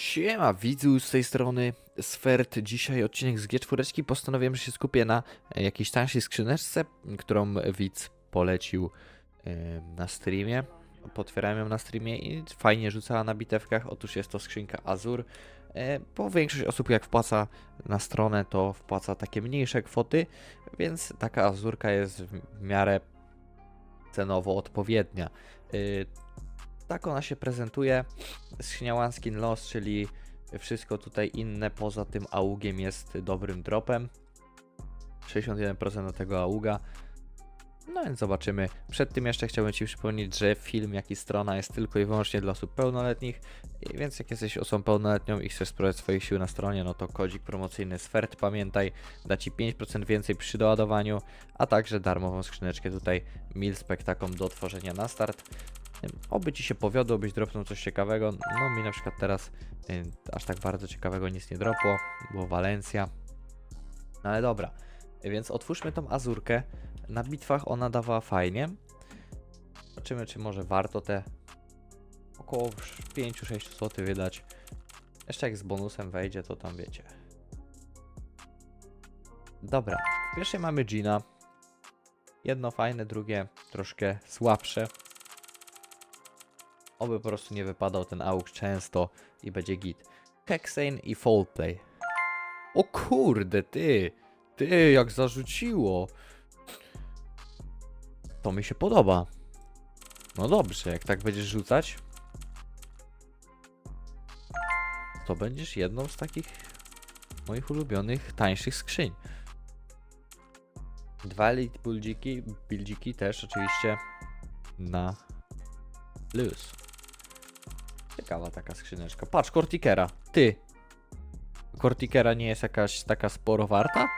Siema, widzu z tej strony Sfert. Dzisiaj odcinek z G4. Postanowiłem, że się skupię na e, jakiejś tańszej skrzyneczce, którą widz polecił e, na streamie. Potwierałem ją na streamie i fajnie rzucała na bitewkach. Otóż jest to skrzynka Azur. E, Bo większość osób jak wpłaca na stronę, to wpłaca takie mniejsze kwoty, więc taka Azurka jest w miarę cenowo odpowiednia. Tak ona się prezentuje. One Skin Loss, czyli wszystko tutaj inne poza tym augiem jest dobrym dropem. 61% do tego auga. No więc zobaczymy. Przed tym jeszcze chciałbym Ci przypomnieć, że film, jak i strona jest tylko i wyłącznie dla osób pełnoletnich, więc jak jesteś osobą pełnoletnią i chcesz sprawdzić swoich sił na stronie, no to kodzik promocyjny SFERT, pamiętaj, da Ci 5% więcej przy doładowaniu, a także darmową skrzyneczkę tutaj Milspec taką do otworzenia na start. Oby Ci się powiodło, byś dropnął coś ciekawego. No mi na przykład teraz y, aż tak bardzo ciekawego nic nie dropło, było Walencja. No ale dobra, więc otwórzmy tą Azurkę. Na bitwach ona dawała fajnie. Zobaczymy, czy może warto te około 5-6 zł wydać. Jeszcze jak z bonusem wejdzie, to tam wiecie. Dobra, w pierwszej mamy Gina. Jedno fajne, drugie troszkę słabsze. Oby po prostu nie wypadał ten AUK często i będzie git. Hexane i Foldplay. O kurde, ty! Ty, jak zarzuciło! To mi się podoba. No dobrze, jak tak będziesz rzucać, to będziesz jedną z takich moich ulubionych, tańszych skrzyń. Dwa elite buildziki, buildziki też oczywiście na luz. Ciekawa taka skrzyneczka. Patrz, Kortikera. Ty. Kortikera nie jest jakaś taka sporo warta?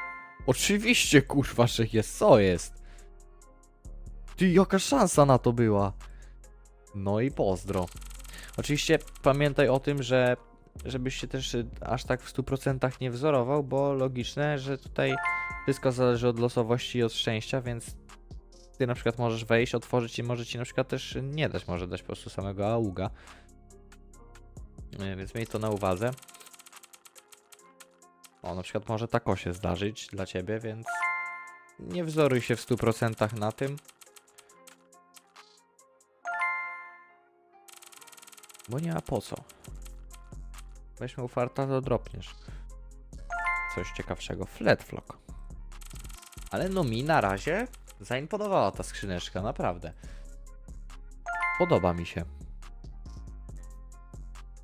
Oczywiście, kurwa, że jest. Co jest? Ty, jaka szansa na to była? No i pozdro. Oczywiście pamiętaj o tym, że żebyś się też y, aż tak w 100% nie wzorował, bo logiczne, że tutaj wszystko zależy od losowości i od szczęścia, więc ty na przykład możesz wejść, otworzyć i może ci na przykład też nie dać, może dać po prostu samego auga. Y, Więc miej to na uwadze. O, na przykład może tako się zdarzyć dla ciebie, więc nie wzoruj się w 100% na tym. Bo nie ma po co. Weźmy ufarta, to dropniesz. Coś ciekawszego. Flatflock. Ale no mi na razie zaimponowała ta skrzyneczka, naprawdę. Podoba mi się.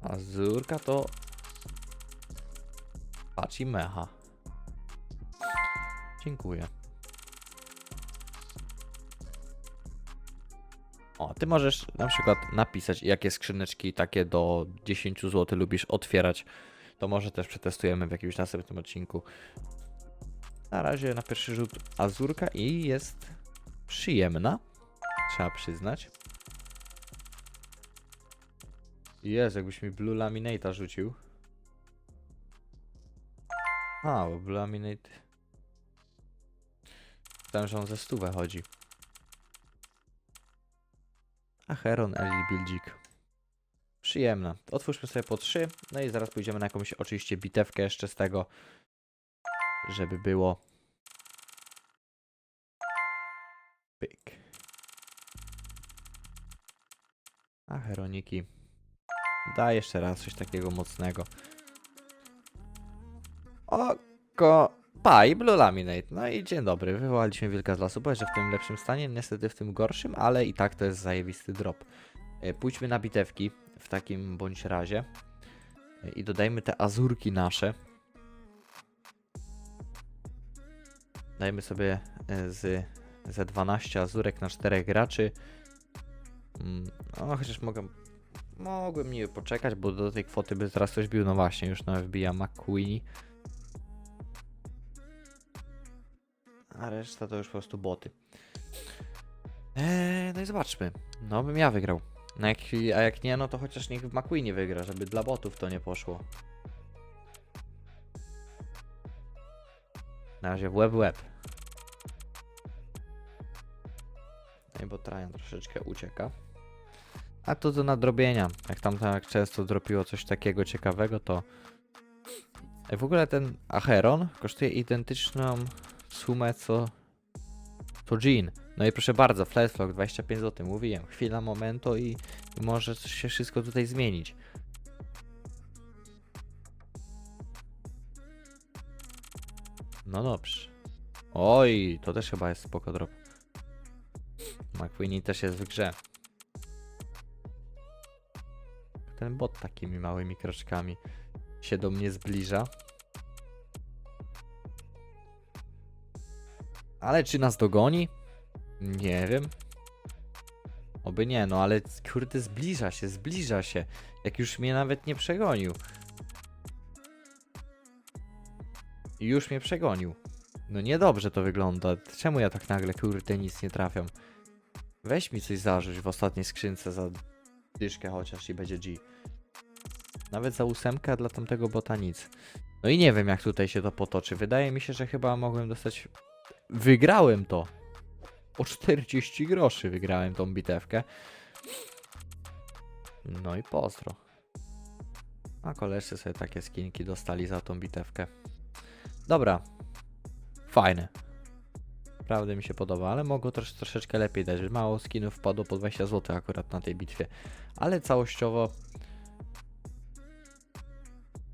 Azurka to... Patrz i mecha. Dziękuję. O, ty możesz na przykład napisać, jakie skrzyneczki takie do 10 zł lubisz otwierać. To może też przetestujemy w jakimś następnym odcinku. Na razie na pierwszy rzut azurka i jest przyjemna. Trzeba przyznać. Jezu, jakbyś mi Blue Laminate'a rzucił. A, bo Blue Laminate... Myślałem, że on ze stówę chodzi. A Heron Elite Buildzik. Przyjemna. Otwórzmy sobie po trzy, no i zaraz pójdziemy na jakąś oczywiście bitewkę jeszcze z tego, żeby było. Pyk. A Heroniki. Daj jeszcze raz coś takiego mocnego. Oko. Paj, Blue Laminate. No i dzień dobry. Wywołaliśmy wilka z lasu. Powiedz, że w tym lepszym stanie, niestety w tym gorszym, ale i tak to jest zajebisty drop. E, Pójdźmy na bitewki w takim bądź razie. E, I dodajmy te azurki nasze. Dajmy sobie e, z, ze 12 azurek na 4 graczy. Mm, No, chociaż mogę. Mogłem nie poczekać, bo do tej kwoty by zaraz coś bił. No właśnie, już nawet wbija McQueenie. A reszta to już po prostu boty. Eee, no i zobaczmy. No bym ja wygrał. No jak, a jak nie, no to chociaż niech McQueenie wygra, żeby dla botów to nie poszło. Na razie w web web. No i bo Trajan troszeczkę ucieka. A to do nadrobienia. Jak tam tak często dropiło coś takiego ciekawego, to... W ogóle ten Acheron kosztuje identyczną sumę co... To Jean. No i proszę bardzo, Flashlock 25 zł. Mówiłem, chwila momentu i, i może się wszystko tutaj zmienić. No dobrze. Oj, to też chyba jest spoko drop. McQueenie też jest w grze. Ten bot takimi małymi kroczkami się do mnie zbliża. Ale czy nas dogoni? Nie wiem. Oby nie, no ale kurde zbliża się, zbliża się. Jak już mnie nawet nie przegonił. I Już mnie przegonił. No niedobrze to wygląda. Czemu ja tak nagle kurde nic nie trafiam? Weź mi coś zarzuć w ostatniej skrzynce za dyszkę chociaż i będzie G. Nawet za ósemkę, a dla tamtego bota nic. No i nie wiem jak tutaj się to potoczy. Wydaje mi się, że chyba mogłem dostać... Wygrałem to! O 40 groszy wygrałem tą bitewkę. No i pozdro. A koleżcy sobie takie skinki dostali za tą bitewkę. Dobra. Fajne. Naprawdę mi się podoba, ale mogło troszeczkę lepiej dać. Mało skinów wpadło po 20 zł akurat na tej bitwie. Ale całościowo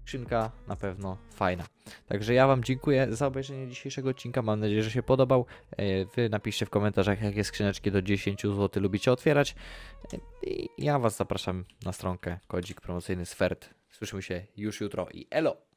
skrzynka na pewno fajna. Także ja Wam dziękuję za obejrzenie dzisiejszego odcinka. Mam nadzieję, że się podobał. E, Wy napiszcie w komentarzach, jakie skrzyneczki do 10 zł lubicie otwierać. E, I ja Was zapraszam na stronkę kodzik promocyjny Sfert. Słyszymy się już jutro i elo!